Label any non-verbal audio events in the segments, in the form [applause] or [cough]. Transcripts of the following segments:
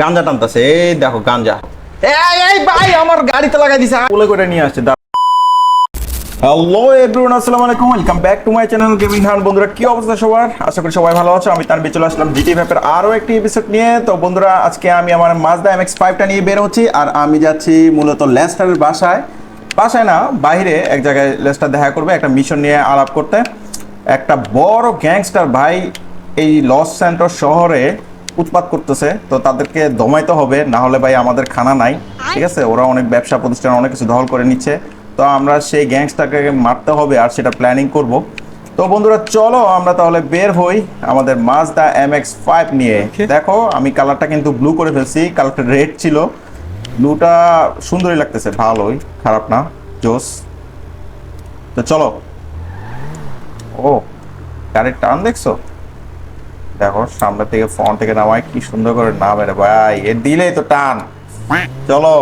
গাঞ্জা টানতেছে, এই দেখো গাঞ্জা। এই এই ভাই, আমার গাড়িতে লাগাই দিছে। বলে করে নিয়ে আসছে হ্যালো এভরিওয়ান আসসালামু আলাইকুম। Welcome back to my channel gaming হান বন্ধুরা, কি অবস্থা সবার? আশা করি সবাই ভালো আছো। আমি তানবি চলে আসলাম জিটি ম্যাপের আরও একটি এপিসোড নিয়ে। তো বন্ধুরা, আজকে আমি আমার মাজদা এমএক্স ফাইভটা নিয়ে বের হচ্ছি। আর আমি যাচ্ছি মূলত লেস্টারের বাসায়। বাসায় না, বাইরে এক জায়গায় লেস্টার দেখা করবে, একটা মিশন নিয়ে আলাপ করতে। একটা বড় গ্যাংস্টার ভাই এই লস সেন্টার শহরে উৎপাত করতেছে তো তাদেরকে দমাইতে হবে না হলে ভাই আমাদের খানা নাই ঠিক আছে? ওরা অনেক ব্যবসা প্রতিষ্ঠান অনেক কিছু দখল করে নিচ্ছে। তো আমরা সেই গ্যাংস্টারকে মারতে হবে আর সেটা প্ল্যানিং করব। তো বন্ধুরা চলো আমরা তাহলে বের হই আমাদের মাজদা এম এক্স ফাইভ নিয়ে। দেখো আমি কালারটা কিন্তু ব্লু করে ফেলছি কালারটা রেড ছিল। ব্লুটা সুন্দরই লাগতেছে ভালোই খারাপ না জোস। তো চলো। ও গাড়ির টান দেখছ? দেখো, সামনে থেকে ফোন থেকে নামায়, কি সুন্দর করে নামে রে ভাই। এ দিলেই তো টান। চলো।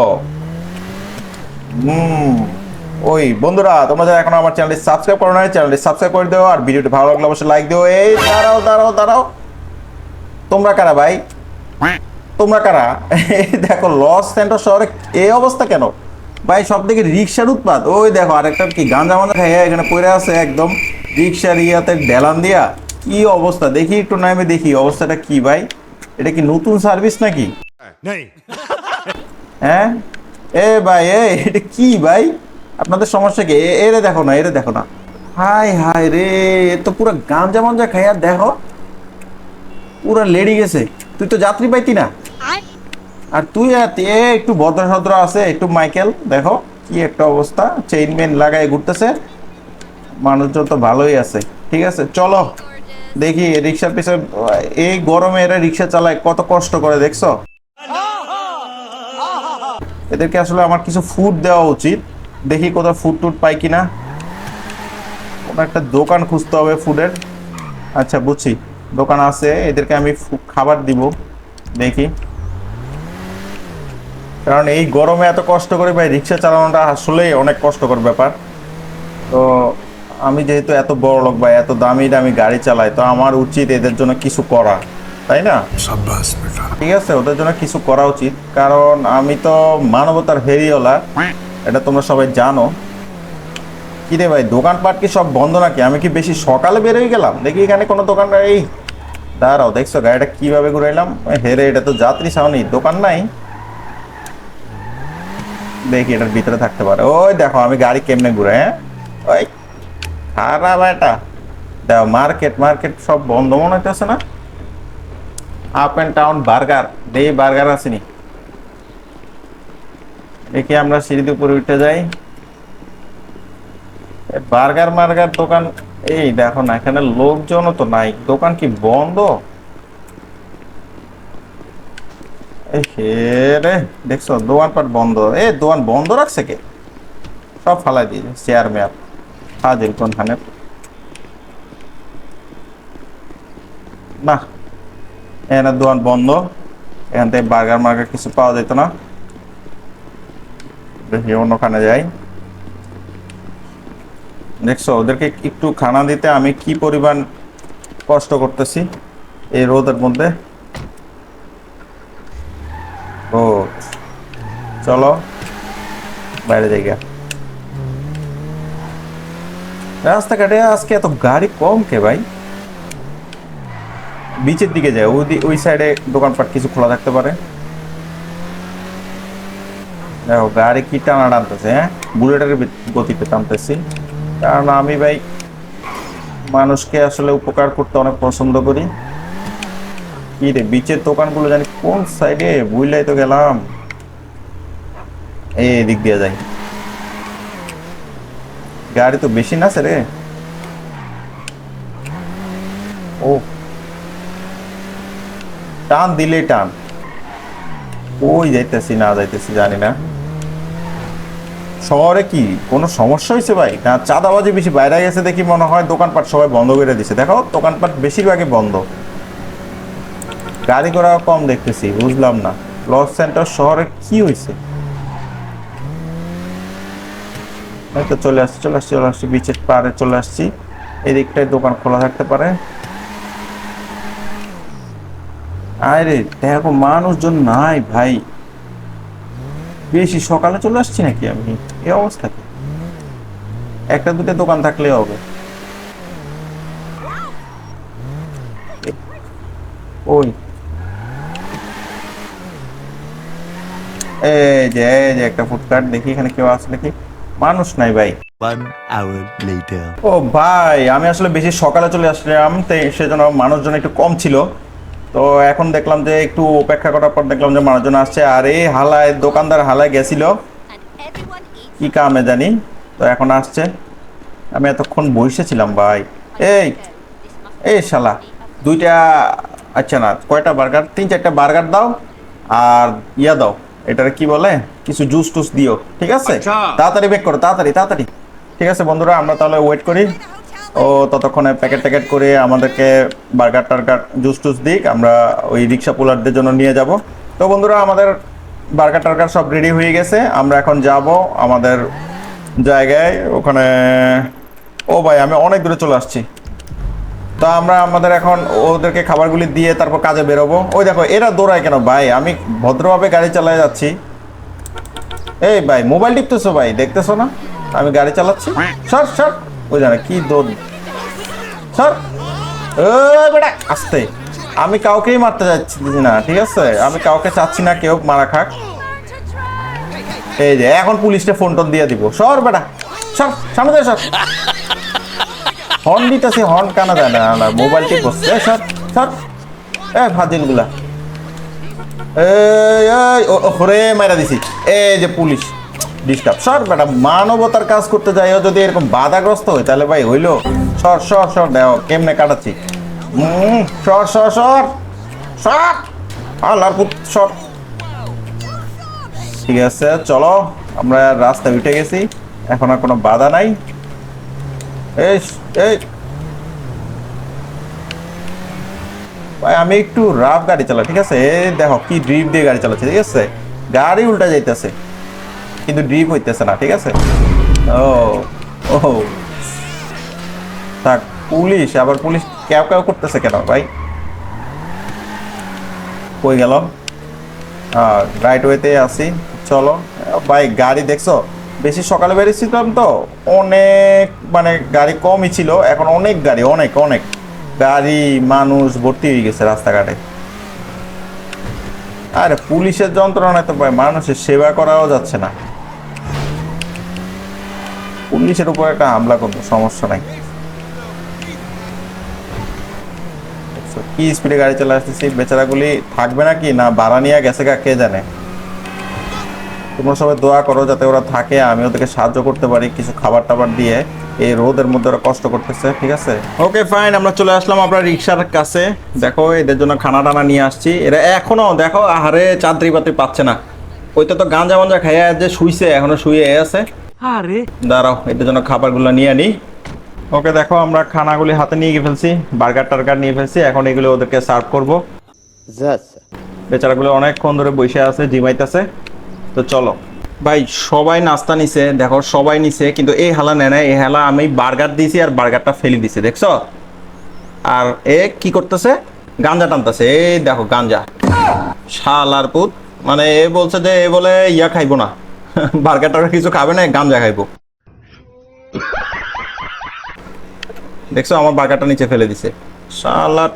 হুম। ওই, বন্ধুরা, তোমরা যারা এখন আমার চ্যানেলটি সাবস্ক্রাইব করো না চ্যানেলটি সাবস্ক্রাইব করে দিও, আর ভিডিওটি ভালো লাগলে অবশ্যই লাইক দিও। এই, দাঁড়াও দাঁড়াও দাঁড়াও। তোমরা কারা ভাই? তোমরা কারা? দেখো লস সেন্টার শহরে এই অবস্থা কেন? ভাই সব থেকে রিক্সার উৎপাদ ওই দেখো, আরেকটা কি গাঁজা মাঞ্জা খাই এখানে পড়ে আছে একদম। রিক্সার ইয়াতে ডেলান দিয়া। কি অবস্থা? দেখি একটু নামে দেখি অবস্থাটা কি ভাই? এটা কি নতুন সার্ভিস নাকি? হ্যাঁ? এ ভাই এ এটা কি ভাই? আপনাদের সমস্যা কি? এরে দেখো না এরে দেখো না। হাই হাই রে এ তো পুরো গাঞ্জা মাঞ্জা খাইয়া দেখো পুরা লেডি গেছে। তুই তো যাত্রী পাইতি না? আর তুই আর এ একটু ভদ্র সদ্র আছে একটু মাইকেল দেখো কি একটা অবস্থা। চেইন মেন লাগাই ঘুরতেছে। মানুষজন তো ভালোই আছে ঠিক আছে চলো। দেখি রিক্সার পিছনে, এই গরমে এরা রিক্সা চালায়, কত কষ্ট করে, দেখছ? এদেরকে আসলে আমার কিছু ফুড দেওয়া উচিত। দেখি কোথাও ফুড টুড পাই কিনা। কোনো একটা দোকান খুঁজতে হবে ফুডের আচ্ছা বুঝছি। দোকান আছে, এদেরকে আমি খাবার দিব। দেখি। কারণ এই গরমে এত কষ্ট করে ভাই রিক্সা চালানোটা আসলেই অনেক কষ্টকর ব্যাপার। তো আমি যেহেতু এত বড় লোক বা এত দামি দামি গাড়ি চালাই তো আমার উচিত এদের জন্য কিছু করা তাই না? ঠিক আছে ওদের জন্য কিছু করা উচিত কারণ আমি তো মানবতার হেরিওলা এটা তোমরা সবাই জানো। কি রে ভাই দোকানপাট কি সব বন্ধ নাকি? আমি কি বেশি সকালে বেরোই গেলাম? দেখি এখানে কোনো দোকান এই দাঁড়াও দেখছ গাড়িটা কীভাবে ঘুরাইলাম? হেরে এটা তো যাত্রী সামনে দোকান নাই। দেখি এটার ভিতরে থাকতে পারে। ওই দেখো আমি গাড়ি কেমনে ঘুরে হ্যাঁ? ওই খারাপ এটা দেখো মার্কেট মার্কেট সব বন্ধ মনে হইতেছে না? আপ অ্যান্ড টাউন বার্গার দেই বার্গার আসেনি। দেখি আমরা সিঁড়িতে উপরে উঠে যাই। বার্গার মার্গার দোকান, এই দেখো না, এখানে লোকজনও তো নাই। দোকান কি বন্ধ? রে, দেখছ দোকানপাট বন্ধ। এ দোকান বন্ধ রাখছে কে? সব ফালাই দিয়েছে চেয়ার মেয়ার কোন খানে না এখানে দোকান বন্ধ, এখান থেকে বার্গার মার্গার কিছু পাওয়া যেত না। দেখি অন্যখানে যাই। দেখছ, ওদেরকে একটু খানা দিতে আমি কি পরিমাণ কষ্ট করতেছি এই রোদের মধ্যে? ও, চলো, বাইরে জায়গা রাস্তাঘাটে আজকে এত গাড়ি কম কে ভাই? বিচের দিকে যায় ওই ওই সাইডে দোকানপাট কিছু খোলা থাকতে পারে। দেখো, গাড়ি কি টানা টানতেছে হ্যাঁ? বুলেটের গতিতে টানতেছি। কারণ আমি ভাই, মানুষকে আসলে উপকার করতে অনেক পছন্দ করি। কি রে, বিচের দোকানগুলো জানি কোন সাইডে বুঝলাই তো গেলাম। এই দিক দিয়ে যাই। গাড়ি তো বেশি না রে। ও। টান দিলেই টান। ওই যাইতেছি, না যাইতেছি, জানি না। শহরে কি কোনো সমস্যা হয়েছে ভাই? না, চাঁদাবাজি বেশি বাইরে গেছে দেখি মনে হয়, দোকানপাট সবাই বন্ধ করে দিছে। দেখো, দোকানপাট বেশিরভাগই বন্ধ। গাড়ি ঘোড়া কম দেখতেছি, বুঝলাম না। লস সেন্টার শহরে কি হয়েছে এই তো চলে আসছি চলে আসছি চলে আসছি, বিচের পাড়ে চলে আসছি। এই দিকটায় দোকান খোলা থাকতে পারে। আরে দেখো মানুষজন নাই ভাই। বেশি সকালে চলে আসছি নাকি আমি? এই অবস্থাতে একটা দুটো দোকান থাকলে হবে। ওই। এই যে এই যে একটা ফুটকার্ট দেখি, এখানে কেউ আছে নাকি? মানুষ নাই ভাই। One hour later. ও ভাই আমি আসলে বেশি সকালে চলে আসলাম তাই সেজন্য মানুষজন একটু কম ছিল। তো এখন দেখলাম যে একটু অপেক্ষা করার পর দেখলাম যে মানুষজন আসছে আর এই হালায় দোকানদার হালায় গেছিল। কি কামে জানি? তো এখন আসছে। আমি এতক্ষণ বসেছিলাম ভাই। এই এই শালা দুইটা আচ্ছা না কয়টা বার্গার? তিন চারটা বার্গার দাও আর ইয়া দাও। এটারে কি বলে? কিছু জুস টুস দিও ঠিক আছে? তাড়াতাড়ি বেক করো তাড়াতাড়ি তাড়াতাড়ি। ঠিক আছে বন্ধুরা আমরা তাহলে ওয়েট করি। ও ততক্ষণে প্যাকেট ট্যাকেট করে আমাদেরকে বার্গার টার্গার জুস টুস দিক। আমরা ওই রিক্সা পোলারদের জন্য নিয়ে যাব। তো বন্ধুরা আমাদের বার্গার টার্গার সব রেডি হয়ে গেছে। আমরা এখন যাব আমাদের জায়গায়। ওখানে ও ভাই আমি অনেক দূরে চলে আসছি। তো আমরা আমাদের এখন ওদেরকে খাবারগুলি দিয়ে তারপর কাজে বেরোবো। ওই দেখো, এরা দৌড়ায় কেন ভাই? আমি ভদ্রভাবে গাড়ি চালায় যাচ্ছি। এই ভাই, মোবাইল টিপতেছো ভাই? দেখতেছো না? আমি গাড়ি চালাচ্ছি। সর সর। ওই জানা কি দৌড়? সর। বেটা, আস্তে। আমি কাউকেই মারতে যাচ্ছি না, ঠিক আছে? আমি কাউকে চাচ্ছি না, কেউ মারা খাক। এই যে, এখন পুলিশকে ফোন টোন দিয়ে দিব। সর বেটা। সর, সামনে সর। হর্ন দিতেছি হর্ন কানা যায় না না মোবাইল টিপ। বসছে সর সর। এ, ফাজিলগুলা। এই এই, ও হরে মাইরা দিছি। এই যে পুলিশ ডিস্টার্ব সর, বেটা, মানবতার কাজ করতে যাইও, যদি এরকম বাধাগ্রস্ত হয়, তাহলে ভাই হইল। সর সর সর, দেও, কেমনে কাটাচ্ছি? সর সর সর। সর! আল্লাহর পুত, সর। ঠিক আছে, চলো, আমরা রাস্তায় উঠে গেছি। এখন আর কোনো বাধা নাই। এই এই। ভাই, আমি একটু রাফ গাড়ি চালাই, ঠিক আছে? দেখো, কি ড্রিপ দিয়ে গাড়ি চালাচ্ছে, ঠিক আছে? গাড়ি উল্টা যাইতেছে, কিন্তু ড্রিপ হইতেছে না, ঠিক আছে? ও ও। থাক, পুলিশ, আবার পুলিশ ক্যাব ক্যাব করতেছে কেন, ভাই? কই গেল? রাইট ওয়েতে আসি চলো। ভাই, গাড়ি দেখছ? বেশি সকালে বেরিয়েছিলাম তো, অনেক মানে গাড়ি কমই ছিল, এখন অনেক গাড়ি, অনেক অনেক। গাড়ি, মানুষ ভর্তি হয়ে গেছে রাস্তাঘাটে। আরে পুলিশের যন্ত্রণায় তো ভাই, মানুষের সেবা করাও যাচ্ছে না। পুলিশের উপর একটা হামলা করব, সমস্যা নাই। কি স্পিডে গাড়ি চলে আসতেছি? বেচারাগুলি থাকবে নাকি? না, ভাড়া নিয়ে গেছে কে জানে? তোমরা সবাই দোয়া করো যাতে ওরা থাকে আমি ওদেরকে সাহায্য করতে পারি কিছু খাবার টাবার দিয়ে। এই রোদের মধ্যে ওরা কষ্ট করতেছে ঠিক আছে? ওকে ফাইন আমরা চলে আসলাম আপনার রিক্সার কাছে। দেখো এদের জন্য খানা টানা নিয়ে আসছি। এরা এখনও দেখো আহারে চাঁদরি বাতি পাচ্ছে না। ওইটা তো গাঞ্জা মাঞ্জা খাইয়া যে শুইছে এখনও শুয়ে আছে। আরে। দাঁড়াও এটার জন্য খাবারগুলো নিয়ে আনি। ওকে দেখো আমরা খানাগুলি হাতে নিয়ে গিয়ে ফেলছি বার্গার টার্গার নিয়ে ফেলছি এখন এগুলো ওদেরকে সার্ভ করব। বেচারাগুলো অনেকক্ষণ ধরে বসে আছে জিমাইতেছে। তো চলো। ভাই, সবাই নাস্তা নিছে, দেখো, সবাই নিছে, কিন্তু এই হালা নেয় না এই হালা আমি বার্গার দিয়েছি আর বার্গারটা ফেলে দিছে, দেখছ? আর এ কি করতেছে? গাঞ্জা টানতেছে, এই দেখো, গাঞ্জা। শালার পুত মানে এ বলছে যে, এ বলে ইয়া খাইবো না। [laughs] বার্গারটা কিছু খাবে না, গাঞ্জা খাইবো। দেখছ, আমার বার্গারটা নিচে ফেলে দিছে। শালার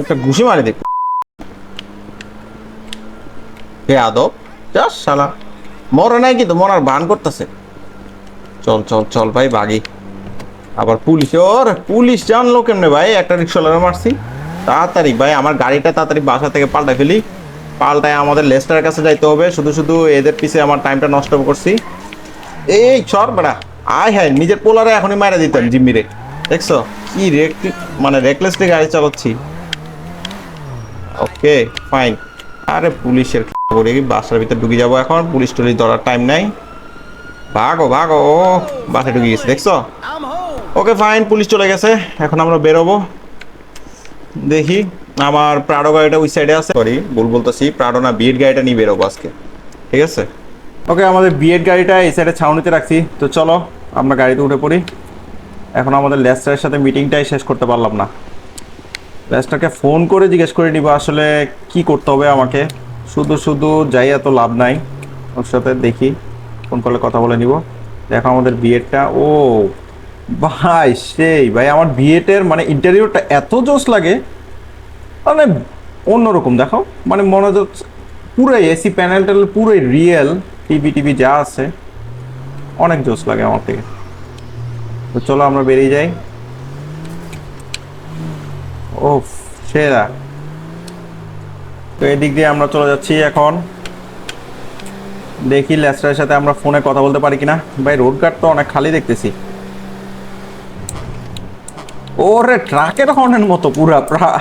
একটা ঘুষি মারি দেখ হে আদব? যাস শালা। মরে নাই কিন্তু, মরার বান করতেছে। চল চল চল ভাই, বাগি। আবার পুলিশ, ওর পুলিশ জানলো কেমনে ভাই? একটা রিক্সাওয়ালা মারছি। তাড়াতাড়ি ভাই, আমার গাড়িটা তাড়াতাড়ি বাসা থেকে পাল্টাই ফেলি। পাল্টায় আমাদের লেস্টারের কাছে যাইতে হবে। শুধু শুধু এদের পিছে আমার টাইমটা নষ্ট করছি। এই সর বেড়া। আয় হ্যাঁ নিজের পোলারে এখনই মারা দিতাম জিম্মিরে। দেখছ? কি রেক মানে রেকলেসলি গাড়ি চালাচ্ছি। ওকে ফাইন আরে পুলিশের করে বাসার ভিতরে ঢুকে যাব এখন। পুলিশ টুলিশ ধরার টাইম নাই। ভাগো ভাগো, ও বাসে ঢুকে গেছে, দেখছ? ওকে ফাইন পুলিশ চলে গেছে। এখন আমরা বেরোবো। দেখি, আমার প্রাডো গাড়িটা ওই সাইডে আছে। সরি ভুল বলতেছি প্রাডো না বিএড গাড়িটা নিয়ে বেরোবো আজকে। ঠিক আছে? ওকে, আমাদের বিএড গাড়িটা এই সাইডে ছাউনিতে রাখছি। তো চলো, আমরা গাড়িতে উঠে পড়ি। এখন আমাদের লেস্টারের সাথে মিটিংটাই শেষ করতে পারলাম না। লেস্টারকে ফোন করে জিজ্ঞেস করে নিব, আসলে কি করতে হবে আমাকে। শুধু শুধু যাই এত লাভ নাই। ওর সাথে দেখি ফোন করলে কথা বলে নিব। দেখো আমাদের বিয়েটা ও, ভাই, সেই, ভাই, আমার বিয়েটের মানে ইন্টারভিউটা এত জোস লাগে। মানে অন্যরকম, দেখো। মানে মনে হচ্ছে পুরোই এসি প্যানেল ট্যানেল পুরোই রিয়েল টিভি টিভি যা আছে, অনেক জোস লাগে আমার থেকে। তো চলো আমরা বেরিয়ে যাই। ও সেরা। তো এদিক দিয়ে আমরা চলে যাচ্ছি এখন। দেখি লেস্টারের সাথে আমরা ফোনে কথা বলতে পারি কিনা। ভাই রোড গার্ড তো অনেক খালি দেখতেছি। ওরে ট্রাকের হর্নের মতো পুরা, প্রা।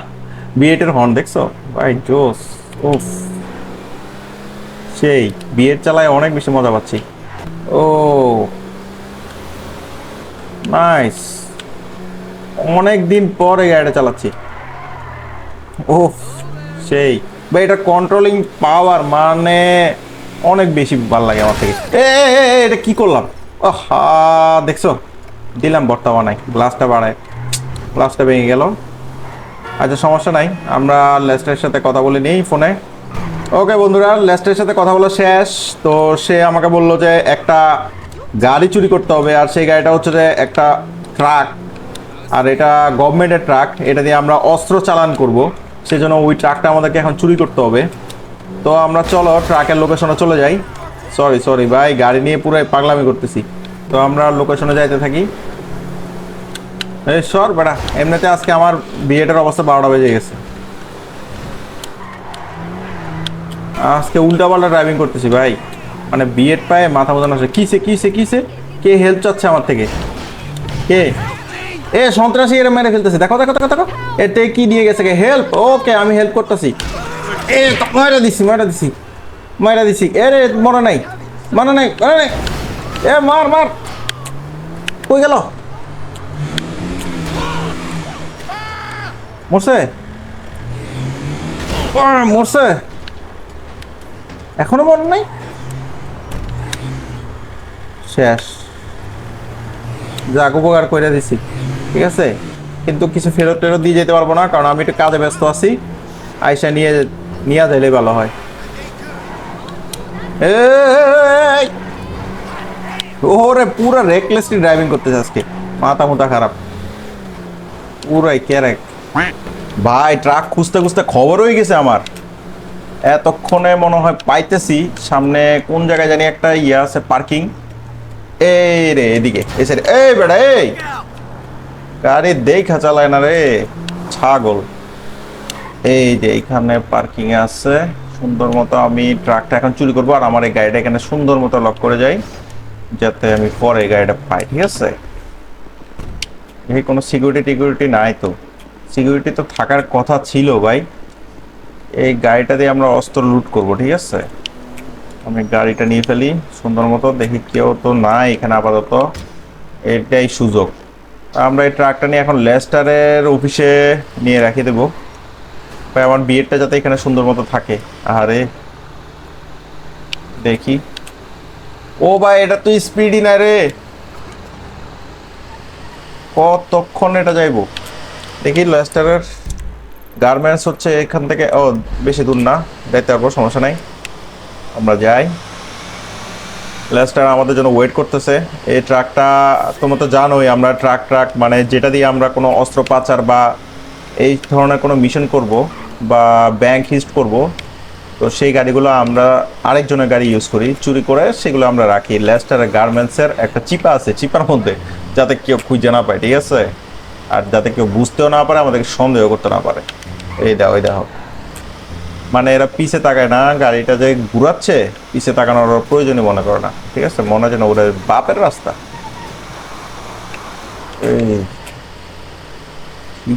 বিয়েটের হর্ন দেখছ? ভাই, জোস, উফ। সেই বিয়ের চালায় অনেক বেশি মজা পাচ্ছি। ও। নাইস। অনেক দিন পরে গাড়িটা চালাচ্ছি। ওফ সেই। ভাই, এটা কন্ট্রোলিং পাওয়ার মানে অনেক বেশি ভালো লাগে আমার থেকে। এ এটা কি করলাম? আহা, দেখছ? দিলাম বর্তা গ্লাসটা বাড়ায় গ্লাসটা ভেঙে গেল। আচ্ছা সমস্যা নাই, আমরা লেস্টারের সাথে কথা বলে নিই ফোনে। ওকে বন্ধুরা লেস্টারের সাথে কথা বলা শেষ। তো সে আমাকে বলল যে, একটা গাড়ি চুরি করতে হবে, আর সেই গাড়িটা হচ্ছে যে, একটা ট্রাক আর এটা গভর্নমেন্টের ট্রাক এটা দিয়ে আমরা অস্ত্র চালান করব। সেজন্য ওই ট্রাকটা আমাদেরকে এখন চুরি করতে হবে। তো আমরা চলো ট্রাকের লোকেশনে চলে যাই। সরি সরি ভাই, গাড়ি নিয়ে পুরো পাগলামি করতেছি। তো আমরা লোকেশনে যাইতে থাকি। এই সর, বেটা, এমনিতে আজকে আমার বিয়েটার অবস্থা বারোটা বেজে গেছে। আজকে উল্টাপাল্টা ড্রাইভিং করতেছি, ভাই। মানে বিয়ের পায়ে মাথা বোঝানো আছে কিসে কিসে কিসে? কে হেল্প চাচ্ছে আমার থেকে? কে? এ, সন্ত্রাসী এরা মেরে ফেলতেছে। দেখো দেখো দেখো দেখো। এতে কি দিয়ে গেছে হেল্প ওকে আমি হেল্প করতেছি। এ মারা দিছি মারা দিছি। মারা দিছি। এ রে মনে নাই। মনে নাই মনে নাই। এ, মার মার। কই গেল? মরছে? মরছে। এখনও মনে নাই? শেষ। যাক, উপকার করে দিছি। ঠিক আছে? কিন্তু কিছু ফেরত টেরত দিয়ে যেতে পারব না, কারণ আমি একটু কাজে ব্যস্ত আছি। আইসা নিয়ে নিয়ে দিলে ভালো হয়। ওরে, পুরো রেকলেসলি ড্রাইভিং করতেছে আজকে। মাথা মুথা খারাপ। পুরাই ক্যারেক। ভাই ট্রাক খুঁজতে খুঁজতে খবর হয়ে গেছে আমার। এতক্ষণে মনে হয় পাইতেছি, সামনে কোন জায়গায় জানি একটা ইয়ে আছে পার্কিং এই রে, এদিকে। এসে এই বেড়া এই! গাড়ি দেখা চালায় না রে। ছাগল। এই যে এইখানে পার্কিং আছে। সুন্দর মতো আমি ট্রাকটা এখন চুরি করব আর আমার এই গাড়িটা এখানে সুন্দর মতো লক করে যাই, যাতে আমি পরে গাড়িটা পাই, ঠিক আছে? এই কোনো সিকিউরিটি টিকিউরিটি নাই তো। সিকিউরিটি তো থাকার কথা ছিল ভাই। এই গাড়িটা দিয়ে আমরা অস্ত্র লুট করব, ঠিক আছে? আমি গাড়িটা নিয়ে ফেলি। সুন্দর মতো দেখি কেউ তো নাই এখানে আপাতত। এটাই সুযোগ। আমরা এই ট্রাকটা নিয়ে এখন লেস্টারের অফিসে নিয়ে রাখি দেবো। ভাই, আমার বিয়েরটা যাতে এখানে সুন্দর মতো থাকে। আরে, দেখি। ও ভাই, এটা তো স্পিডই না রে? কতক্ষণ এটা যাইবো? দেখি, লেস্টারের গার্মেন্টস হচ্ছে এখান থেকে ও, বেশি দূর না, যাইতে পারব, সমস্যা নাই। আমরা যাই। লেস্টার আমাদের জন্য ওয়েট করতেছে। এই ট্রাকটা তোমরা তো জানোই আমরা ট্রাক ট্রাক মানে যেটা দিয়ে আমরা কোনো অস্ত্র পাচার বা এই ধরনের কোনো মিশন করব বা ব্যাংক হিস্ট করব, তো সেই গাড়িগুলো আমরা আরেকজনের গাড়ি ইউজ করি, চুরি করে সেগুলো আমরা রাখি। লেস্টারের গার্মেন্টসের একটা চিপা আছে, চিপার মধ্যে, যাতে কেউ খুঁজে না পায়, ঠিক আছে? আর যাতে কেউ বুঝতেও না পারে, আমাদেরকে সন্দেহ করতে না পারে। এই দেখো এই দেখো মানে এরা পিছে তাকায় না, গাড়িটা যে ঘুরাচ্ছে, পিছে তাকানোর প্রয়োজনই মনে করে না, ঠিক আছে? মনে হয় যেন ওদের বাপের রাস্তা। এই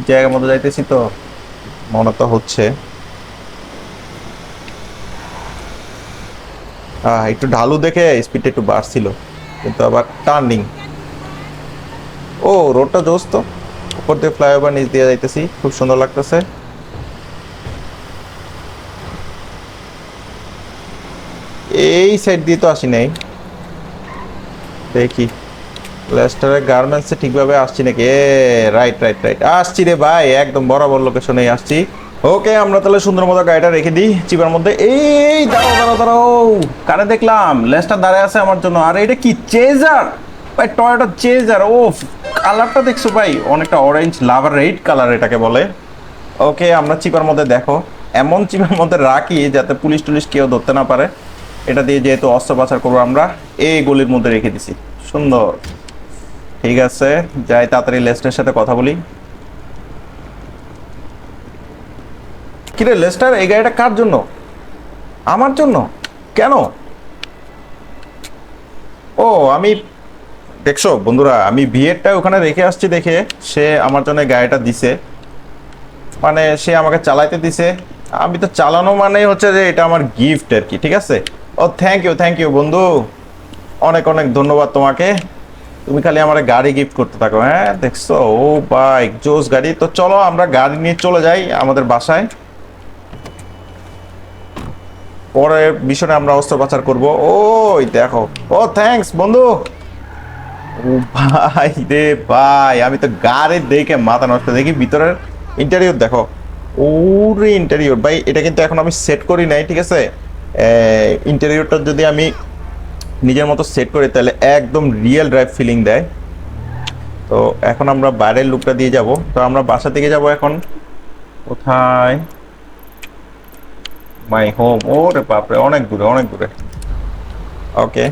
জায়গার মধ্যে যাইতেছি তো, মনে তো হচ্ছে। হ্যাঁ একটু ঢালু দেখে স্পিডটা একটু বাড়ছিল, কিন্তু আবার টার্নিং ও রোডটা জোস তো উপর দিয়ে ফ্লাইওভার নিচ দিয়ে যাইতেছি, খুব সুন্দর লাগতেছে। এই সাইড দিয়ে তো আসি নাই। দেখি। লেস্টারের গার্মেন্টসে ঠিকভাবে আসছি নাকি? এ রাইট রাইট রাইট আসছি রে ভাই, একদম বরাবর লোকেশনেই আসছি। ওকে আমরা তাহলে সুন্দর মতো গাড়িটা রেখে দিই চিপার মধ্যে। এই, দাঁড়াও দাঁড়াও দাঁড়াও। কারে দেখলাম লেস্টার দাঁড়ায় আছে আমার জন্য। আর, এটা কি চেজার ভাই টয়োটা চেজার ও কালারটা দেখছ ভাই? অনেকটা অরেঞ্জ লাভার রেড কালার এটাকে বলে। ওকে আমরা চিপার মধ্যে দেখো। এমন চিপার মধ্যে রাখি যাতে পুলিশ টুলিশ কেউ ধরতে না পারে। এটা দিয়ে যেহেতু অস্ত্র পাচার করব আমরা, এই গলির মধ্যে রেখে দিছি। সুন্দর। ঠিক আছে, যাই তাড়াতাড়ি লেস্টের সাথে কথা বলি। কিরে লেস্টার, এই গাড়িটা কার জন্য? আমার জন্য? কেন? ও, আমি, দেখছ বন্ধুরা, আমি বিয়েরটা ওখানে রেখে আসছি দেখে। সে আমার জন্য গাড়িটা দিছে। মানে সে আমাকে চালাইতে দিছে। আমি তো চালানো মানে হচ্ছে যে এটা আমার গিফট আর কি, ঠিক আছে? ও থ্যাংক ইউ থ্যাংক ইউ বন্ধু। অনেক অনেক ধন্যবাদ তোমাকে। তুমি খালি আমার গাড়ি গিফট করতে থাকো হ্যাঁ? দেখছ? ও বাইক জোস গাড়ি। তো চলো, আমরা গাড়ি নিয়ে চলে যাই আমাদের বাসায়। পরে বিষয়ে আমরা অস্ত্র পাচার করব। ওই দেখো। ও থ্যাঙ্কস বন্ধু। ও ভাই রে ভাই, আমি তো গাড়ি দেখে মাথা নষ্ট দেখি। ভিতরের ইন্টারিয়র দেখো। ওরে ইন্টারিয়র ভাই, এটা কিন্তু এখন আমি সেট করি নাই, ঠিক আছে? ইন্টারিয়রটা যদি আমি নিজের মতো সেট করি, তাহলে একদম রিয়েল ড্রাইভ ফিলিং দেয়। তো এখন আমরা বাইরের লুকটা দিয়ে যাব। তো আমরা বাসা থেকে যাব এখন। কোথায়? মাই হোম ওরে বাপরে, অনেক দূরে অনেক দূরে। ওকে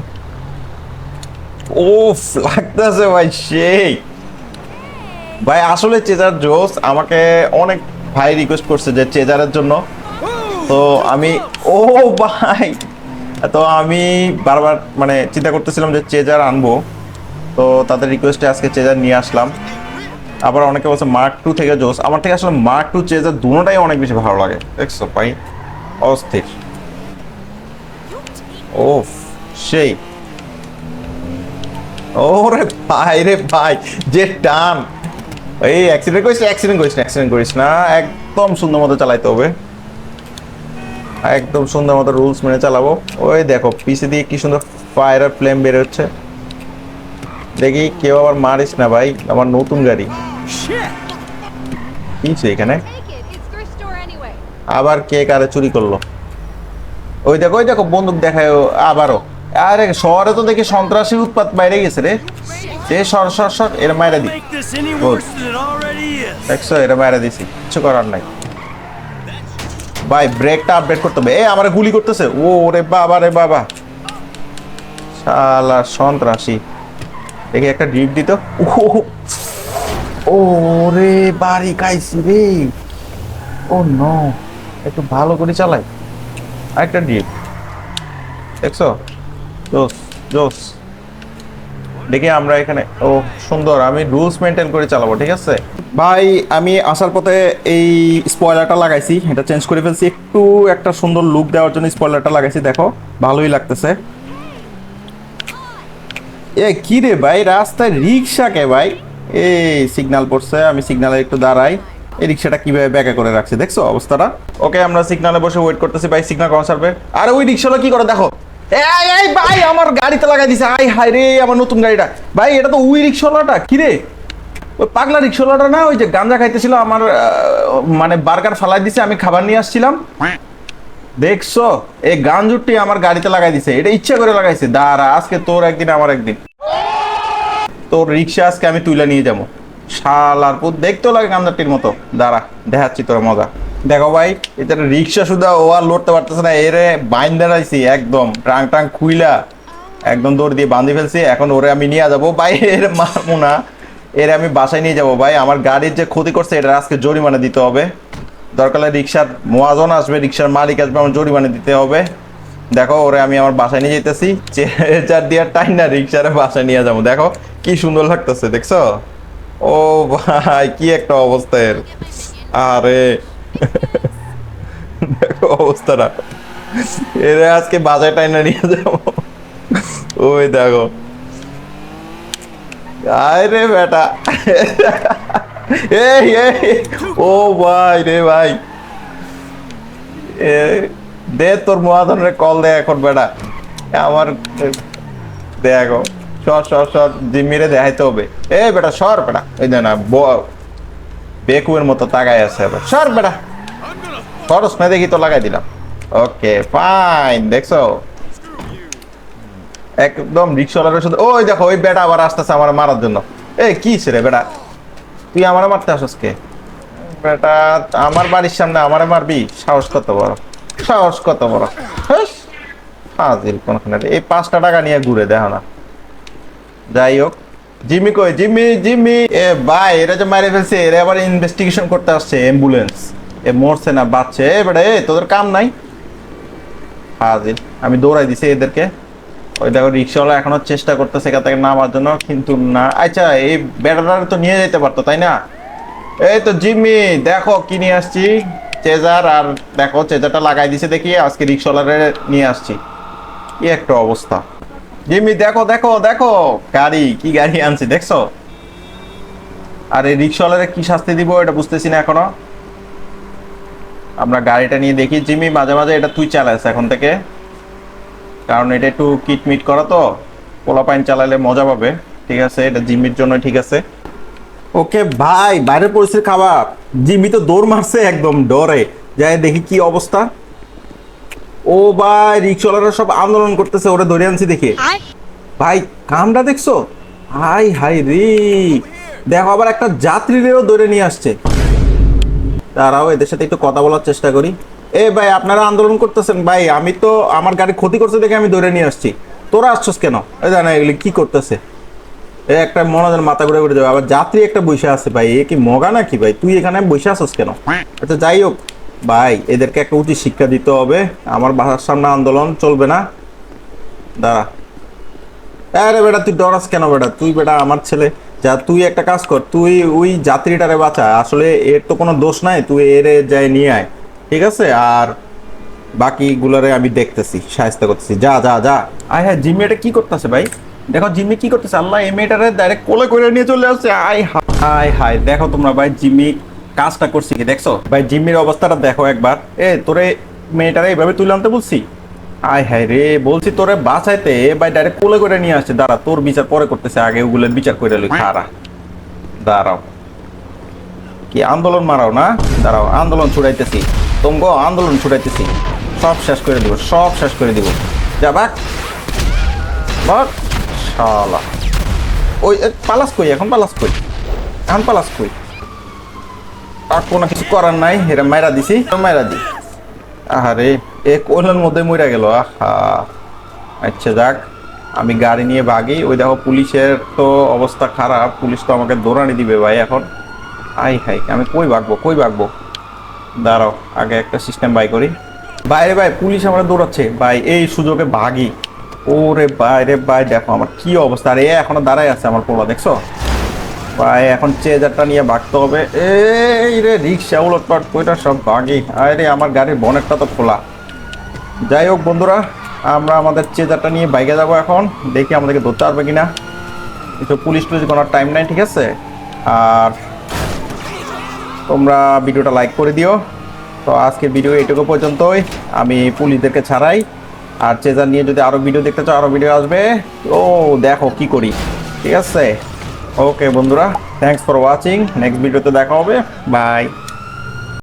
ও লাগতেছে ভাই, সেই। ভাই, আসলে চেজার জোস আমাকে অনেক ভাই রিকোয়েস্ট করছে যে চেজারের জন্য তো আমি, ও ভাই, তো আমি বারবার মানে চিন্তা করতেছিলাম যে চেজার আনব। তো তাদের রিকোয়েস্টে আজকে চেজার নিয়ে আসলাম। আবার অনেকে বলছে মার্ক টু থেকে জোস আমার থেকে আসলে মার্ক টু চেজার দুটোটাই অনেক বেশি ভালো লাগে। দেখছ ভাই? অস্থির। ওফ, সেই। ওরে ভাই রে ভাই, যে টান। এই অ্যাক্সিডেন্ট করিস অ্যাক্সিডেন্ট করিস না অ্যাক্সিডেন্ট করিস না। একদম সুন্দর মতো চালাইতে হবে। একদম সুন্দর মতো রুলস মেনে চালাবো। ওই দেখো পিছে দিয়ে কি সুন্দর ফায়ার আর ফ্লেম বের হচ্ছে। দেখি কেউ আবার মারিস না ভাই আমার নতুন গাড়ি। কি এখানে. আবার কে কারে চুরি করল? ওই দেখো ওই দেখো বন্দুক দেখায় ও আবারও। আরে শহরে তো দেখি সন্ত্রাসী উৎপাত বাইরে গেছে রে। সে সর সর সর এর মায়েরা দি. দেখছ এটা মায়েরা দিছি কিছু করার নাই। ভাই, ব্রেকটা আপডেট করতে হবে। এ আমার গুলি করতেছে। ও রে বাবা রে বাবা। শালা সন্ত্রাসী। দেখি একটা ডিপ দিত। ও রে বাড়ি খাইছি রে। ও, নো। একটু ভালো করে চালাই। আরেকটা ডিপ। দেখছ? জোস জোস। দেখি আমরা এখানে ও, সুন্দর। আমি রুলস মেনটেন করে চালাবো, ঠিক আছে? ভাই, আমি আসার পথে এই স্পয়লারটা লাগাইছি, এটা চেঞ্জ করে ফেলছি। একটু একটা সুন্দর লুক দেওয়ার জন্য স্পয়লারটা লাগাইছি, দেখো, ভালোই লাগতেছে। এ, কি রে ভাই, রাস্তায় রিক্সা কে ভাই? এই সিগন্যাল পড়ছে, আমি সিগন্যালে একটু দাঁড়াই। এই রিক্সাটা কীভাবে ব্যাকে করে রাখছে, দেখছ অবস্থাটা? ওকে, আমরা সিগন্যালে বসে ওয়েট করতেছি, ভাই সিগন্যাল কখন ছাড়বে? আর, ওই রিক্সাটা কি করে, দেখো। এই এই, ভাই, আমার গাড়িতে লাগাই দিছে। আই হাই রে, আমার নতুন গাড়িটা। ভাই, এটা তো ওই রিক্সাওয়ালাটা, কি রে? ওই পাগলা রিক্সাওয়ালাটা না, ওই যে গাঞ্জা খাইতেছিল, আমার মানে বার্গার ফালাই দিছে, আমি খাবার নিয়ে আসছিলাম। দেখছ, এই গাঞ্জুরটি আমার গাড়িতে লাগাই দিছে, এটা ইচ্ছা করে লাগাইছে। দাঁড়া, আজকে তোর একদিন, আমার একদিন। তোর রিক্সা আজকে আমি তুলে নিয়ে যাব। শালার পুত, দেখতেও লাগে গাঞ্জারটির মতো। দাঁড়া, দেখাচ্ছি তোর মজা। দেখো ভাই এটা রিক্সা শুধু ও আর লড়তে পারতেছে না, এরে বাইন দাঁড়াইছি একদম। টাং টাং খুইলা, একদম দৌড় দিয়ে বাঁধি ফেলছি, এখন ওরে আমি নিয়ে যাব। বাইরে মারবো না এর আমি বাসায় নিয়ে যাব ভাই। আমার গাড়ির যে ক্ষতি করছে, এটা আজকে জরিমানা দিতে হবে। দরকার হলে রিক্সার মহাজন আসবে, রিক্সার মালিক আসবে, আমার জরিমানা দিতে হবে। দেখো, ওরে আমি আমার বাসায় নিয়ে যেতেছি চার দিয়ে টাইম না রিক্সারে বাসায় নিয়ে যাব। দেখো, কি সুন্দর লাগতেছে, দেখছ? ও ভাই, কি একটা অবস্থা এর। আরে, দেখো অবস্থাটা। এরে আজকে বাজার টাইনা নিয়ে যাব। ওই দেখো। আরে বেটা। এই এই। ও ভাই রে ভাই। দে তোর মহাজনের কল দে এখন বেটা। আমার দেখো সর সর সর, জিম্মিরে দেখাইতে হবে। এ বেটা, সর বেটা। এই না বেকুয়ের মতো তাকায় আছে এবার। সর বেটা। খরচ না দেখি তো লাগাই দিলাম। ওকে, ফাইন, দেখছ? একদম রিক্সাওয়ালার সাথে ওই দেখো, ওই বেটা আবার আসতেছে আমার মারার জন্য। এই, কি রে বেটা? তুই আমার মারতে আসস কে? বেটা, আমার বাড়ির সামনে আমারে মারবি? সাহস কত বড়? সাহস কত বড়? ফাজিল কোনখানে। এই পাঁচটা টাকা নিয়ে ঘুরে দেখো না। যাই হোক, জিম্মি কই? জিম্মি জিম্মি! এ ভাই, এরা যে মারে ফেলছে, এরা আবার ইনভেস্টিগেশন করতে আসছে অ্যাম্বুলেন্স এ মরছে না বাচ্চা এ বেটা, এ, তোদের কাম নাই? হাজির, আমি দৌড়াই দিছি এদেরকে। ওই দেখো, রিক্সাওয়ালা এখনও চেষ্টা করতেছে এখান থেকে নামার জন্য, কিন্তু না। আচ্ছা এই বেটাটা তো নিয়ে যেতে পারতো, তাই না? এই তো জিম্মি, দেখো কি নিয়ে আসছি। চেজার, আর দেখো, চেজারটা লাগাই দিছে দেখি, আজকে রিক্সাওয়ালারে নিয়ে আসছি। কি একটা অবস্থা। জিম্মি, দেখো দেখো দেখো, গাড়ি, কি গাড়ি আনছি, দেখছ? আর এই রিক্সাওয়ালারে কি শাস্তি দিব এটা বুঝতেছি না এখনও। আমরা গাড়িটা নিয়ে দেখি। জিমি মাঝে মাঝে এটা তুই চালাস এখন থেকে। কারণ এটা একটু কিটমিট করা তো পোলা পাইন চালালে মজা পাবে। ঠিক আছে এটা জিম্মির জন্য ঠিক আছে। ওকে ভাই বাইরের পরিস্থিতি খাবার জিম্মি তো দৌড় মারছে একদম ডরে। যাই দেখি কি অবস্থা। ও ভাই রিক্সাওয়ালারা সব আন্দোলন করতেছে ওরা ধরে আনছি দেখি। ভাই কামটা দেখছ? হাই হাই রে। দেখো আবার একটা যাত্রীদেরও ধরে নিয়ে আসছে। তারাও এদের সাথে একটু কথা বলার চেষ্টা করি। এ ভাই, আপনারা আন্দোলন করতেছেন। ভাই, আমি তো আমার গাড়ি ক্ষতি করছে দেখে আমি ধরে নিয়ে আসছি। তোরা আসছস কেন? এই জানা, এগুলি কি করতেছে? এ একটা মনে হয় মাথা ঘুরে ঘুরে যাবে। আবার যাত্রী একটা বসে আছে ভাই, এ কি মগা নাকি ভাই? তুই এখানে বসে আসছ কেন? আচ্ছা যাই হোক। ভাই, এদেরকে একটা উচিত শিক্ষা দিতে হবে। আমার বাসার সামনে আন্দোলন চলবে না। দাঁড়া। আরে বেটা, তুই ডরাস কেন বেটা? তুই বেটা আমার ছেলে। যা, তুই একটা কাজ কর। তুই ওই যাত্রীটারে বাঁচা। আসলে এর তো কোনো দোষ নাই। তুই এর যাই নিয়ে আয়। ঠিক আছে? আর বাকিগুলোরে আমি দেখতেছি সাহায্য করতেছি। যা যা যা। আয় হ্যাঁ জিম্মি এটা কি করতেছে ভাই? দেখো জিম্মি কি করতেছে? আল্লাহ এই মেয়েটারে ডাইরেক্ট কোলে করে নিয়ে চলে আসছে। আয় হায়। হায় দেখো তোমরা ভাই জিম্মি কাজটা করছি কি? দেখছ? ভাই জিম্মির অবস্থাটা দেখো একবার। এ তোরে মেয়েটারে এইভাবে তুলে আনতে বলছি? আয় হায় রে বলছি তোরে বাঁচাইতে ভাই ডাইরেক্ট কোলে করে নিয়ে আসছে। দাঁড়া তোর বিচার পরে করতেছে। আগে ওগুলোর বিচার করে লই। খারা দাঁড়াও। কি আন্দোলন মারাও না? দাঁড়াও আন্দোলন ছুড়াইতেছি। তোমগো আন্দোলন ছুটাইতেছি। সব শেষ করে দিব, সব শেষ করে দিব। যা বাক বাক শালা। ওই পালাস কই? এখন পালাস কই? এখন পালাস কই? আর কোনো কিছু করার নাই এরা মাইরা দিছি। মাইরা দি। আহারে, এ কোলের মধ্যে মইরা গেল, আহা। আচ্ছা যাক। আমি গাড়ি নিয়ে ভাগি। ওই দেখো, পুলিশের তো অবস্থা খারাপ। পুলিশ তো আমাকে দৌড়ানি দিবে ভাই এখন। আই হাই আমি কই ভাগবো কই ভাগবো? দাঁড়াও, আগে একটা সিস্টেম বাই করি। বাইরে ভাই, পুলিশ আমরা দৌড়াচ্ছে। ভাই, এই সুযোগে ভাগি ওরে বাইরে ভাই, দেখো আমার কি অবস্থা। আর, এ এখনও দাঁড়াই আছে আমার পোলা, দেখছ? ভাই, এখন চেজারটা নিয়ে ভাগতে হবে। এই রে, রিক্সা, উলটপাট কইটা সব ভাগি আরে আমার গাড়ির বনেটটা তো খোলা। যাই হোক বন্ধুরা, আমরা আমাদের চেজারটা নিয়ে বাইকে যাব এখন। দেখি আমাদেরকে ধরতে পারবে কিনা। কিন্তু পুলিশ টুলিশ কোনো টাইম নাই, ঠিক আছে? আর তোমরা ভিডিওটা লাইক করে দিও। তো আজকের ভিডিও এটুকু পর্যন্তই। আমি পুলিশদেরকে ছাড়াই। আর চেজার নিয়ে যদি আরও ভিডিও দেখতে চাও আরও ভিডিও আসবে। ও, দেখো কি করি। ঠিক আছে? ওকে বন্ধুরা থ্যাংকস ফর ওয়াচিং নেক্সট ভিডিওতে দেখা হবে। বাই